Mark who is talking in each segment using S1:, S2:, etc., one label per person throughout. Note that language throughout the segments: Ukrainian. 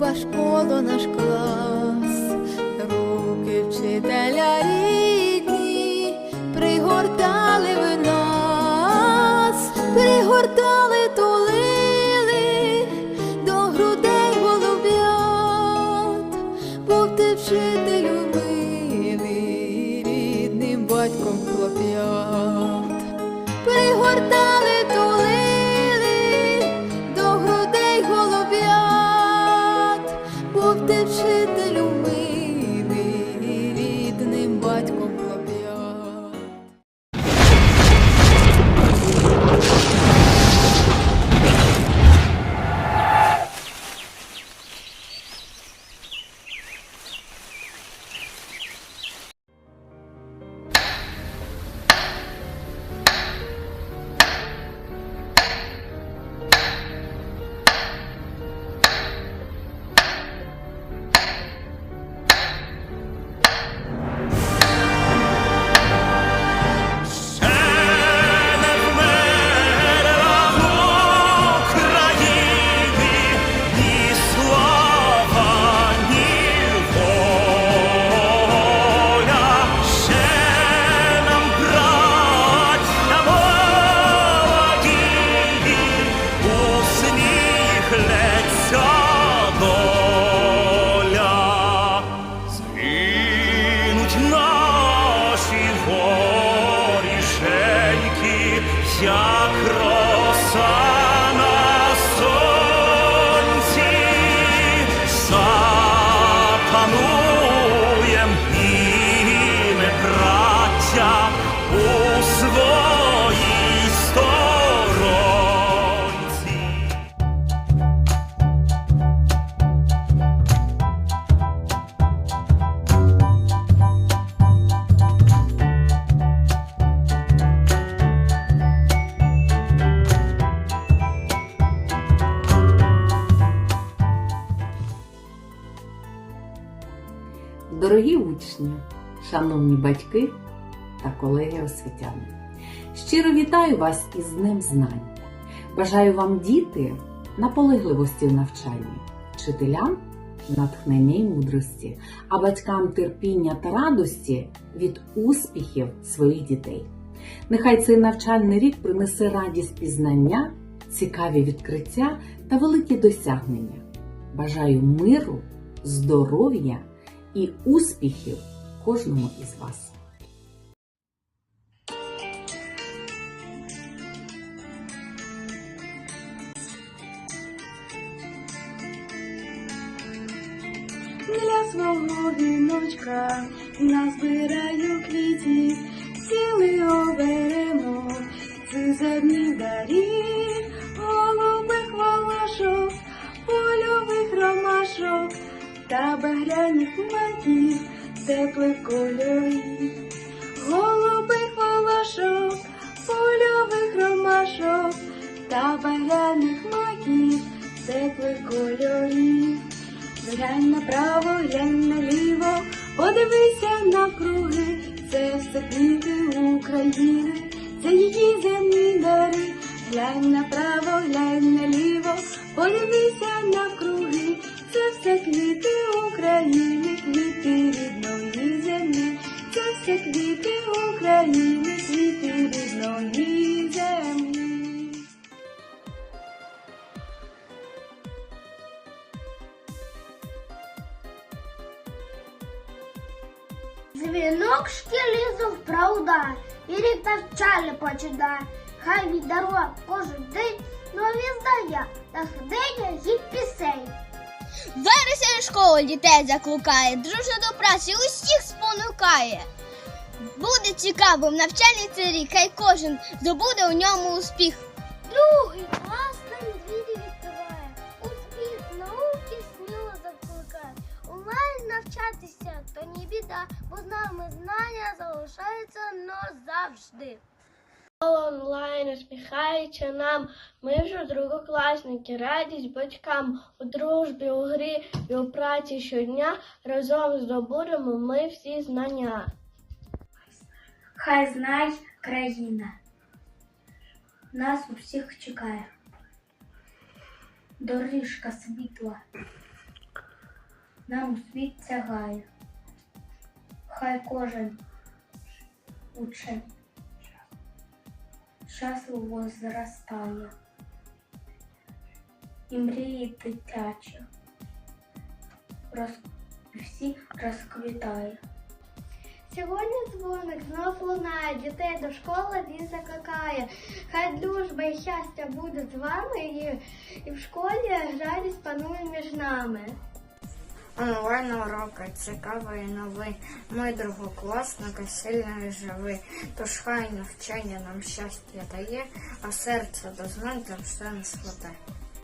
S1: Люба школа наш клас, руки вчителя рідні, пригортали ви нас, пригортали, тулили до грудей голуб'ят, був ти вчителю милий, рідним батьком хлоп'ят,
S2: пригортали.
S3: Дорогі учні, шановні батьки та колеги освітяни, щиро вітаю вас із Днем Знань. Бажаю вам діти наполегливості в навчанні, вчителям натхнення і мудрості, а батькам терпіння та радості від успіхів своїх дітей. Нехай цей навчальний рік принесе радість пізнання, цікаві відкриття та великі досягнення. Бажаю миру, здоров'я і успіхів кожному із вас.
S4: Для свого віночка назбираю квітів, цілий оберемо цизерних дарів, багряних маків, теплих кольорів, голубих волошок, польових ромашок та багряних маків, теплих кольорів. Глянь направо, глянь наліво, подивися навкруги, це все квіти України, це її земні дари. Глянь направо, глянь наліво, подивися навкруги, це все квіти України, квіти рідної землі, це все квіти України, квіти рідної землі.
S5: Дзвінок шкілізов правда, і рік навчання починає. Хай від дорог кожен день нові знання та ходення їх пісень.
S6: Вересень школи дітей закликає, дружно до праці усіх спонукає. Буде цікавим навчальний цей рік, хай кожен здобуде у ньому успіх.
S5: Другий клас нам двері відкриває, успіх науки сміло закликає. Онлайн навчатися то не біда, бо з нами знання залишаються назавжди.
S7: Онлайн усміхається нам, ми вже другокласники, радість батькам у дружбі, у грі і у праці щодня разом здобудемо ми всі знання.
S4: Хай знай країна. Нас усіх чекає. Доріжка світла. Нам у світ тягає. Хай кожен учень
S8: щасливо зростає. І мрії дитячі роз... всі розквітає.
S9: Сьогодні дзвоник знов лунає, дітей до школи він закликає. Хай дружба і щастя буде з вами, і, і в школі радість панує між нами.
S10: Онлайн уроки цікавий і новий. Мой другокласника сильно і живий. Тож хай навчання нам щастя дає, а серце до знань там все не складе.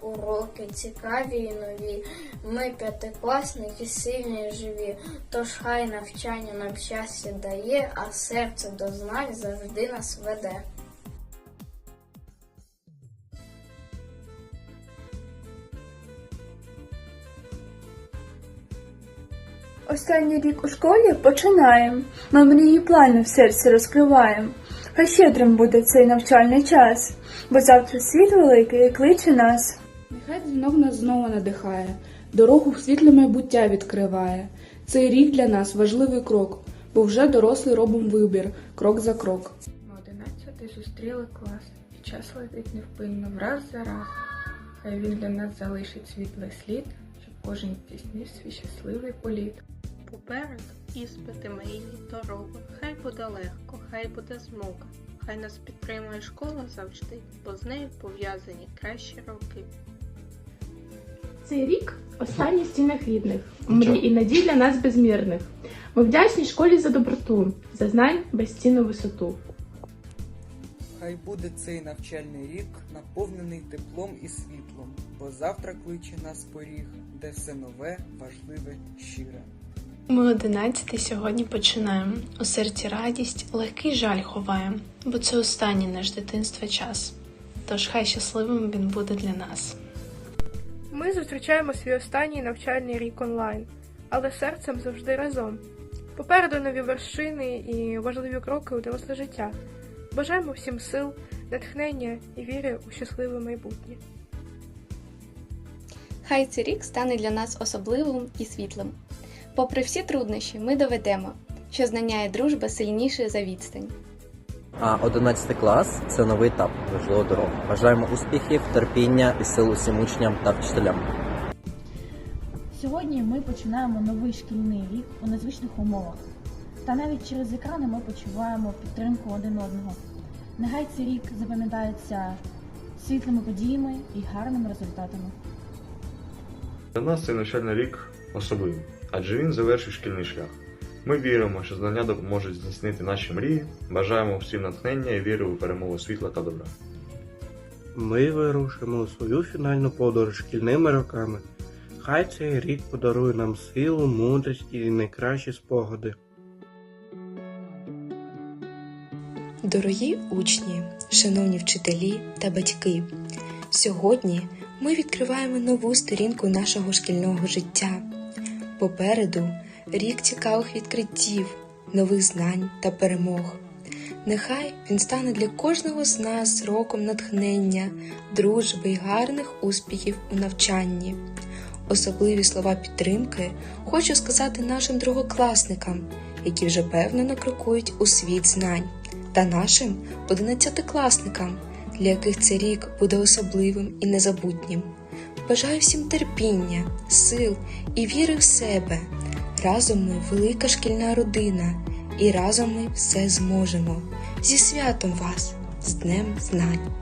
S10: Уроки цікаві і нові. Ми п'ятикласники сильні і живі. Тож хай навчання нам щастя дає, а серце до знань завжди нас веде.
S11: Останній рік у школі починаємо. Ми мрії плани в серці розкриваємо. Хай щедрим буде цей навчальний час, бо завтра світ великий кличе нас.
S12: Нехай дзвінок нас знову надихає, дорогу в світле майбуття відкриває. Цей рік для нас важливий крок, бо вже дорослий робимо вибір, крок за крок.
S13: Ми одинадцятий зустріли клас, і час летить невпинно враз за раз. Хай він для нас залишить світлий слід, щоб кожен здійснив свій щасливий політ.
S14: Попереду іспити мрії, дорога. Хай буде легко, хай буде змога. Хай нас підтримує школа завжди, бо з нею пов'язані кращі роки.
S15: Цей рік останній в стінах рідних, мрій і надій для нас безмірних. Ми вдячні школі за доброту, за знань безцінну висоту.
S16: Хай буде цей навчальний рік наповнений теплом і світлом, бо завтра кличе нас поріг, де все нове, важливе, щире.
S17: Ми одинадцятий сьогодні починаємо. У серці радість, легкий жаль ховаємо, бо це останній наш дитинства час. Тож хай щасливим він буде для нас.
S15: Ми зустрічаємо свій останній навчальний рік онлайн, але серцем завжди разом. Попереду нові вершини і важливі кроки у доросле життя. Бажаємо всім сил, натхнення і віри у щасливе майбутнє.
S18: Хай цей рік стане для нас особливим і світлим. Попри всі труднощі, ми доведемо, що знання і дружба сильніше за відстань.
S19: А 11 клас це новий етап важливої дороги. Бажаємо успіхів, терпіння і сил усім учням та вчителям.
S20: Сьогодні ми починаємо новий шкільний рік у незвичних умовах. Та навіть через екрани ми почуваємо підтримку один одного. Нехай цей рік запам'ятається світлими подіями і гарними результатами.
S21: Для нас цей навчальний рік особливий, адже він завершив шкільний шлях. Ми віримо, що знання допоможуть здійснити наші мрії, бажаємо всім натхнення і віри у перемогу світла та добра.
S22: Ми вирушимо у свою фінальну подорож шкільними роками. Хай цей рік подарує нам силу, мудрість і найкращі спогади.
S23: Дорогі учні, шановні вчителі та батьки, сьогодні ми відкриваємо нову сторінку нашого шкільного життя. Попереду рік цікавих відкриттів, нових знань та перемог. Нехай він стане для кожного з нас роком натхнення, дружби й гарних успіхів у навчанні. Особливі слова підтримки хочу сказати нашим другокласникам, які вже певно крокують у світ знань, та нашим одинадцятикласникам, для яких цей рік буде особливим і незабутнім. Бажаю всім терпіння, сил і віри в себе. Разом ми велика шкільна родина, і разом ми все зможемо. Зі святом вас, з Днем Знань!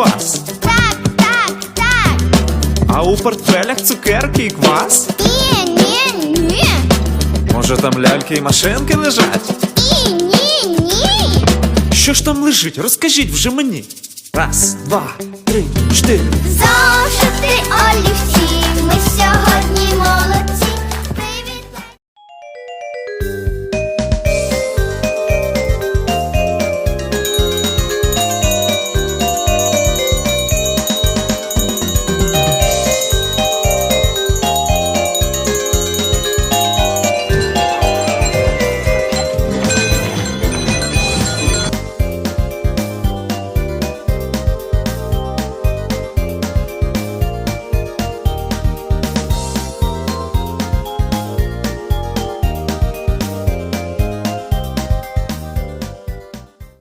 S2: вас?
S9: Так, так, так.
S24: А у портфелях цукерки і квас?
S9: Ні, ні, ні.
S24: Може там ляльки і машинки лежать?
S9: Ні, ні, ні.
S24: Що ж там лежить? Розкажіть вже мені. Раз, два, три, чотири.
S9: Зошити олівці ми сьогодні.